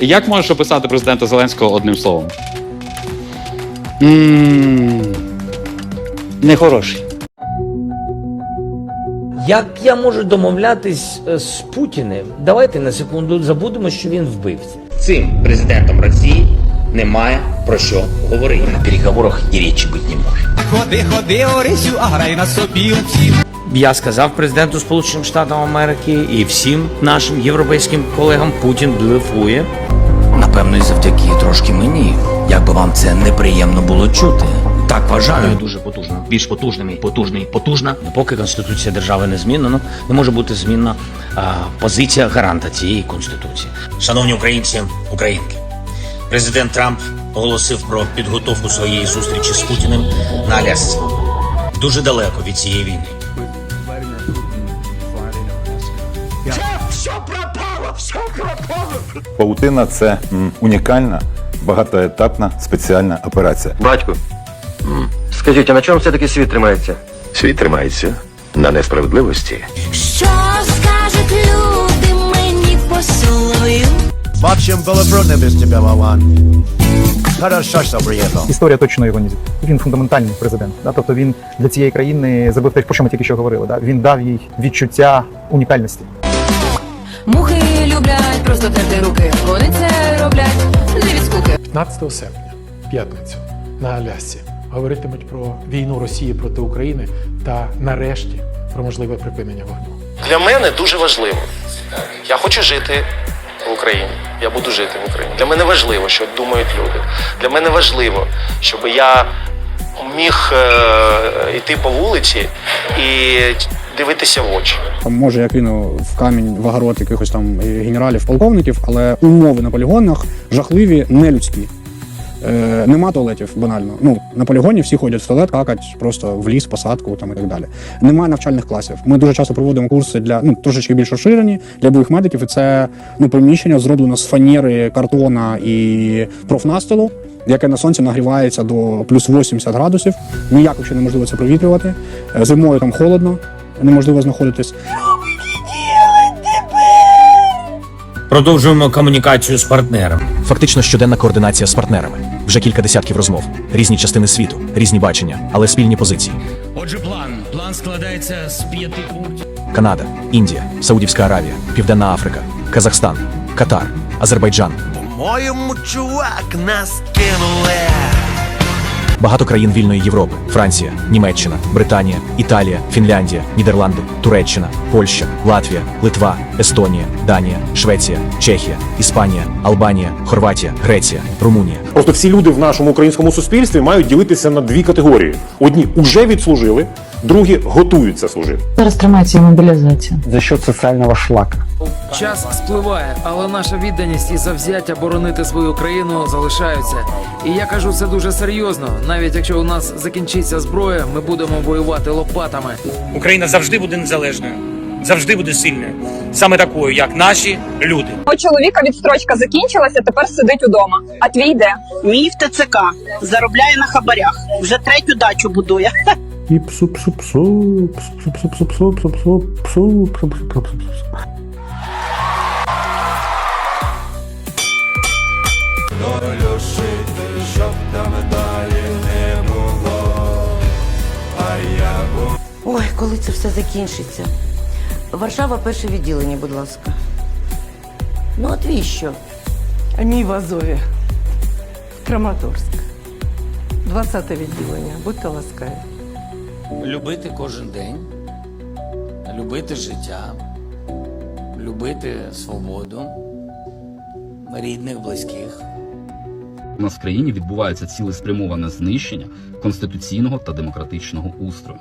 Як можеш описати президента Зеленського одним словом? м Нехороший. Як я можу домовлятись е, з Путіним? Давайте на секунду забудемо, що він вбивця. Цим президентом Росії немає про що говорити. На переговорах і речі бути не може. Ходи, ходи, Орисю, а грай на собі оці. Я сказав президенту Сполучених Штатів Америки і всім нашим європейським колегам Путін блефує. Напевно, і завдяки трошки мені. Як би вам це неприємно було чути. Так вважаю. Дуже потужно. Більш потужними, потужний, потужна. Ну, Поки конституція держави не змінена, не може бути змінна а, позиція гаранта цієї конституції. Шановні українці, українки, президент Трамп оголосив про підготовку своєї зустрічі з Путіним на Алясці Дуже далеко від цієї війни. Паутина це м, унікальна багатоетапна спеціальна операція. Батьку, скажіть, а на чому все-таки світ тримається? Світ тримається на несправедливості. Що скажуть люди мені посолою? Бачим белеброни без тебе, Вован. Хорошо, що приїхав. Історія точно його не зі- Він фундаментальний президент. Да? Тобто він для цієї країни зробив те, про що ми тільки що говорили. Да? Він дав їй відчуття унікальності. Мухи просто терти руки. Вони це роблять не від скуки. 15 серпня, п'ятницю, на Алясці говоритимуть про війну Росії проти України та нарешті про можливе припинення вогню. Для мене дуже важливо. Я хочу жити в Україні. Я буду жити в Україні. Для мене важливо, що думають люди. Для мене важливо, щоб я міг е, йти по вулиці і дивитися в очі. Може, я кину в камінь в огород якихось там генералів, полковників, але умови на полігонах жахливі, нелюдські. Е, нема туалетів банально. Ну на полігоні всі ходять в туалет, какать просто в ліс, посадку там і так далі. Немає навчальних класів. Ми дуже часто проводимо курси для ну трошечки більш розширені для бойових медиків. І це ну приміщення зроблено з фанери, картона і профнастилу, яке на сонці нагрівається до плюс 80 градусів. Ніяк взагалі неможливо це провітрювати. Е, Зимою там холодно, неможливо знаходитись. Продовжуємо комунікацію з партнером. Фактично щоденна координація з партнерами. Вже кілька десятків розмов, різні частини світу, різні бачення, але спільні позиції. Отже, план. План складається з п'яти пунктів. Канада, Індія, Саудівська Аравія, Південна Африка, Казахстан, Катар, Азербайджан. Моєму чувак нас кинули. Багато країн вільної Європи: Франція, Німеччина, Британія, Італія, Фінляндія, Нідерланди, Туреччина, Польща, Латвія, Литва, Естонія, Данія, Швеція, Чехія, Іспанія, Албанія, Хорватія, Греція, Румунія. Просто всі люди в нашому українському суспільстві мають ділитися на дві категорії: одні уже відслужили, другі готуються служити. Зараз тримається мобілізація. За що соціального шлака? Час спливає, але наша відданість і завзяття боронити свою країну залишаються. І я кажу це дуже серйозно. Навіть якщо у нас закінчиться зброя, ми будемо воювати лопатами. Україна завжди буде незалежною, завжди буде сильною, саме такою, як наші люди. У чоловіка відстрочка закінчилася, тепер сидить удома. А твій де? Мій в ТЦК заробляє на хабарях. Вже третю дачу будує. І псу псу псу псу псу псу псу псу псу псу псу псу псу Ой, коли це все закінчиться. Варшава, перше відділення, будь ласка. Ну, от твій що? А мій в Азові. Краматорськ. 20 відділення. Будьте ласкаві. Любити кожен день, любити життя, любити свободу, рідних, близьких. У нас в країні відбувається цілеспрямоване знищення конституційного та демократичного устрою,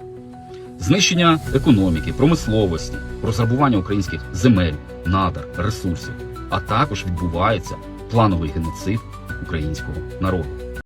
знищення економіки, промисловості, розграбування українських земель, надар, ресурсів, а також відбувається плановий геноцид українського народу.